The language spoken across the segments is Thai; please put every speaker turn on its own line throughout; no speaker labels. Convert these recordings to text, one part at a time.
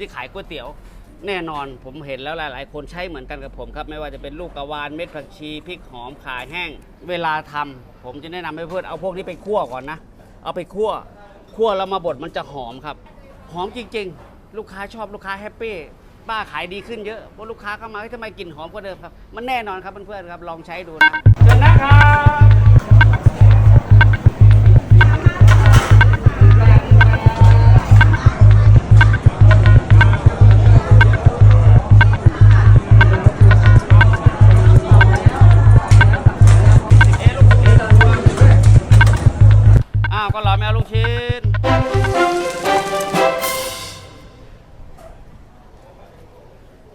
ที่ขายก๋วยเตี๋ยว แน่นอนผมเห็นแล้วหลาย ๆ คนใช้เหมือนกันกับผมครับ ไม่ว่าจะเป็นลูกกระวานเม็ดผักชีพริกหอมขาแห้ง เวลาทำผมจะแนะนำให้เพื่อนเอาพวกนี้ไปคั่วก่อนนะ เอาไปคั่วคั่วแล้วมาบดมันจะหอมครับ หอมจริง ๆ ลูกค้าชอบลูกค้าแฮปปี้ป้าขายดีขึ้นเยอะเพราะลูกค้าเข้ามาเฮ้ทำไมกลิ่นหอมกว่าเดิมครับ มันแน่นอนครับเพื่อนๆครับลองใช้ดูนะเชิญนะครับ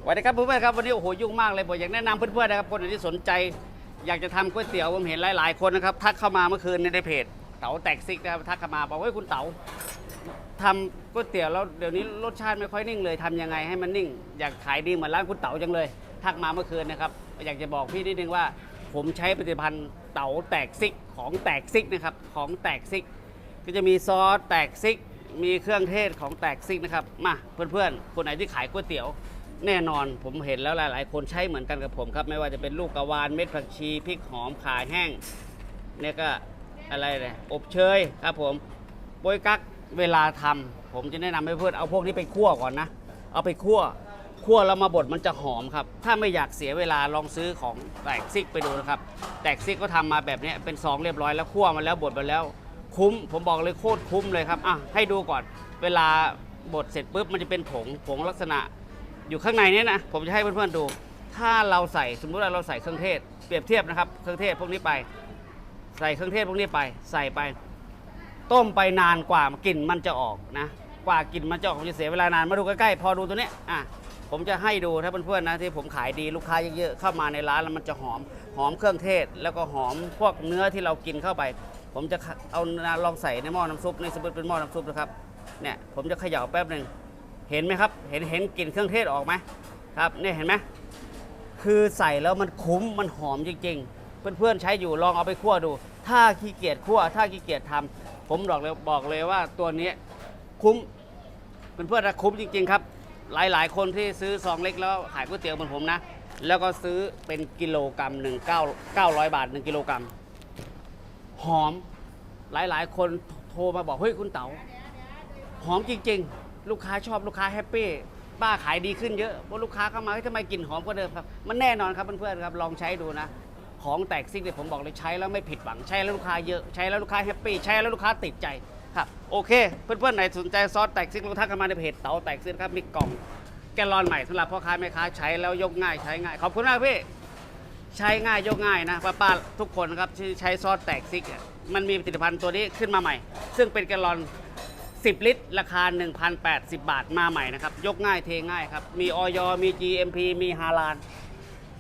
สวัสดีครับเพื่อนๆครับวันนี้โอ้โหยุ่งมากเลยผมอยากแนะนำเพื่อนๆนะครับคนไหนที่สนใจ อยากจะทำก๋วยเตี๋ยวผมเห็นหลายๆคนนะครับทักเข้ามาเมื่อคืนในเพจเต๋าแตกซิกนะครับทักเข้ามาบอกว่าคุณเต๋าทำก๋วยเตี๋ยวแล้วเดี๋ยวนี้รสชาติไม่ค่อยนิ่งเลยทำยังไงให้มันนิ่ง อยากขายดีเหมือนร้านคุณเต๋าจังเลย ทักมาเมื่อคืนนะครับอยากจะบอกพี่นิดนึงว่า ผมใช้ผลิตภัณฑ์เต๋าแตกซิกของแตกซิกนะครับของแตกซิก ก็จะมีซอสแตกซิก มีเครื่องเทศของแตกซิกนะครับมาเพื่อนๆคนไหนที่ขายก๋วยเตี๋ยว แน่นอนผมเห็นแล้วหลาย ๆ คนใช้เหมือนกันกับผมครับ ไม่ว่าจะเป็นลูกกระวานเม็ดผักชีพริกหอมขาแห้งเนี่ยก็อะไรเลยอบเชยครับผมโปยกักเวลาทำผมจะแนะนำให้เพื่อนเอาพวกนี้ไปคั่วก่อนนะ เอาไปคั่วคั่วแล้วมาบดมันจะหอมครับ ถ้าไม่อยากเสียเวลาลองซื้อของแตกซิกไปดูนะครับ แตกซิกก็ทำมาแบบนี้เป็นซองเรียบร้อยแล้วคั่วมาแล้วบดมาแล้วคุ้ม ผมบอกเลยโคตรคุ้มเลยครับอะให้ดูก่อนเวลาบดเสร็จปุ๊บมันจะเป็นผงผงลักษณะ อยู่ข้างในนี้นะผมจะให้เพื่อนๆดู ถ้าเราใส่สมมุติว่าเราใส่เครื่องเทศ เปรียบเทียบนะครับเครื่องเทศพวกนี้ไป ใส่เครื่องเทศพวกนี้ไป ใส่ไป ต้มไปนานกว่ากลิ่นมันจะออกนะ กว่ากลิ่นมันจะออกผมจะเสียเวลานานมาดูใกล้ๆพอดูตัวนี้อะผมจะให้ดูถ้าเพื่อนๆนะที่ผมขายดีลูกค้าเยอะๆเข้ามาในร้านแล้วมันจะหอมหอมเครื่องเทศ แล้วก็หอมพวกเนื้อที่เรากินเข้าไป ผมจะเอาลองใส่ในหม้อน้ำซุปในสมมติเป็นหม้อน้ำซุปนะครับเนี่ยผมจะเขย่าแป๊บหนึ่ง เห็นไหมครับ เห็นเห็นกลิ่นเครื่องเทศออกไหมครับเนี่ยเห็นไหมคือใส่แล้วมันคุ้มมันหอมจริง ๆ เพื่อนๆใช้อยู่ลองเอาไปคั่วดู ถ้าขี้เกียจคั่วถ้าขี้เกียจทำผมบอกเลยบอกเลยว่าตัวนี้คุ้มเพื่อนๆนะคุ้มจริง ๆ ครับ หลายๆ คนที่ซื้อซองเล็กแล้วขายก๋วยเตี๋ยวเหมือนผมนะ แล้วก็ซื้อเป็นกิโลกรัมหนึ่งเก้าเก้าร้อยบาทหนึ่งกิโลกรัมหอมหลายๆ คนโทรมาบอกเฮ้ยคุณเต๋าหอมจริง ๆ ลูกค้าชอบลูกค้าแฮปปี้ป้าขายดีขึ้นเยอะเพราะลูกค้าเข้ามาเฮ้ยทำไมกลิ่นหอมกว่าเดิมครับ มันแน่นอนครับเพื่อนๆครับลองใช้ดูนะ ของแตกซิกเนี่ยผมบอกเลยใช้แล้วไม่ผิดหวังใช้แล้วลูกค้าเยอะใช้แล้วลูกค้าแฮปปี้ใช้แล้วลูกค้าติดใจครับโอเค เพื่อนๆไหนสนใจซอสแตกซิกลองทักกันมาในเพจเต๋าแตกซิกนะครับมีกล่องแกลลอนใหม่สำหรับพ่อค้าแม่ค้าใช้แล้วยกง่ายใช้ง่ายขอบคุณมากพี่ใช้ง่ายยกง่ายนะป้าป้าๆทุกคนครับที่ใช้ซอสแตกซิก มันมีผลิตภัณฑ์ตัวนี้ขึ้นมาใหม่ ซึ่งเป็นแกลลอน 10 ลิตร ราคา 1,080 บาทมาใหม่นะครับ ยกง่ายเทง่ายครับ มีออยมี GMP มีฮาลาน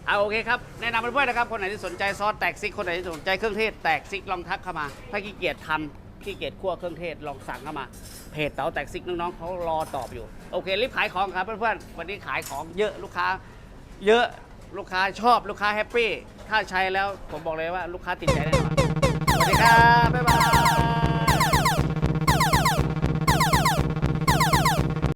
เอาโอเคครับ แนะนำเพื่อนๆนะครับ คนไหนที่สนใจซอสแตกซิก คนไหนที่สนใจเครื่องเทศแตกซิก ลองทักเข้ามา ถ้าขี้เกียจทำขี้เกียจคั่วเครื่องเทศลองสั่งเข้ามา เพจเต๋าแตกซิกน้องๆเขารอตอบอยู่ โอเค รีบขายของครับเพื่อนๆ วันนี้ขายของเยอะลูกค้า เยอะลูกค้าชอบลูกค้าแฮปปี้ ถ้าใช้แล้วผมบอกเลยว่าลูกค้าติดใจแน่นอนสวัสดีครับบ๊ายบาย